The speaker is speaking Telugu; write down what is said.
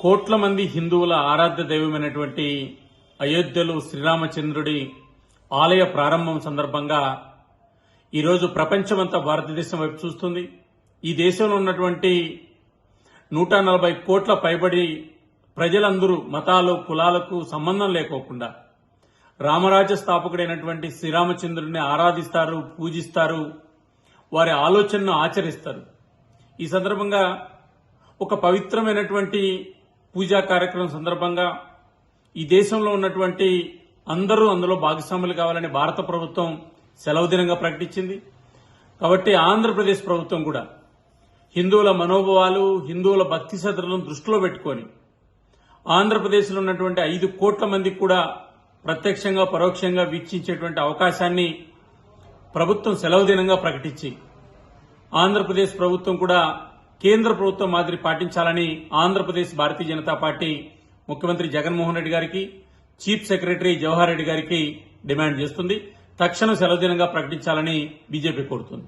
కోట్ల మంది హిందువుల ఆరాధ్య దైవమైనటువంటి అయోధ్యలో శ్రీరామచంద్రుడి ఆలయ ప్రారంభం సందర్భంగా ఈరోజు ప్రపంచమంతా భారతదేశం వైపు చూస్తుంది. ఈ దేశంలో ఉన్నటువంటి నూట నలభై కోట్ల పైబడి ప్రజలందరూ మతాలు కులాలకు సంబంధం లేకోకుండా రామరాజ్య స్థాపకుడైనటువంటి శ్రీరామచంద్రుడిని ఆరాధిస్తారు పూజిస్తారు వారి ఆలోచనను ఆచరిస్తారు. ఈ సందర్భంగా ఒక పవిత్రమైనటువంటి పూజా కార్యక్రమం సందర్భంగా ఈ దేశంలో ఉన్నటువంటి అందరూ అందులో భాగస్వాములు కావాలని భారత ప్రభుత్వం సెలవు దినంగా ప్రకటించింది. కాబట్టి ఆంధ్రప్రదేశ్ ప్రభుత్వం కూడా హిందువుల మనోభావాలు హిందువుల భక్తి శ్రద్ధలను దృష్టిలో పెట్టుకొని ఆంధ్రప్రదేశ్లో ఉన్నటువంటి ఐదు కోట్ల మందికి కూడా ప్రత్యక్షంగా పరోక్షంగా వీక్షించేటువంటి అవకాశాన్ని ప్రభుత్వం సెలవు దినంగా ప్రకటించి ఆంధ్రప్రదేశ్ ప్రభుత్వం కూడా కేంద్ర ప్రభుత్వం మాదిరి పాటించాలని ఆంధ్రప్రదేశ్ భారతీయ జనతా పార్టీ ముఖ్యమంత్రి జగన్మోహన్ రెడ్డి గారికి చీఫ్ సెక్రటరీ జవహర్ రెడ్డి గారికి డిమాండ్ చేస్తుంది. తక్షణం సెలవు దినంగా ప్రకటించాలని బీజేపీ కోరుతుంది.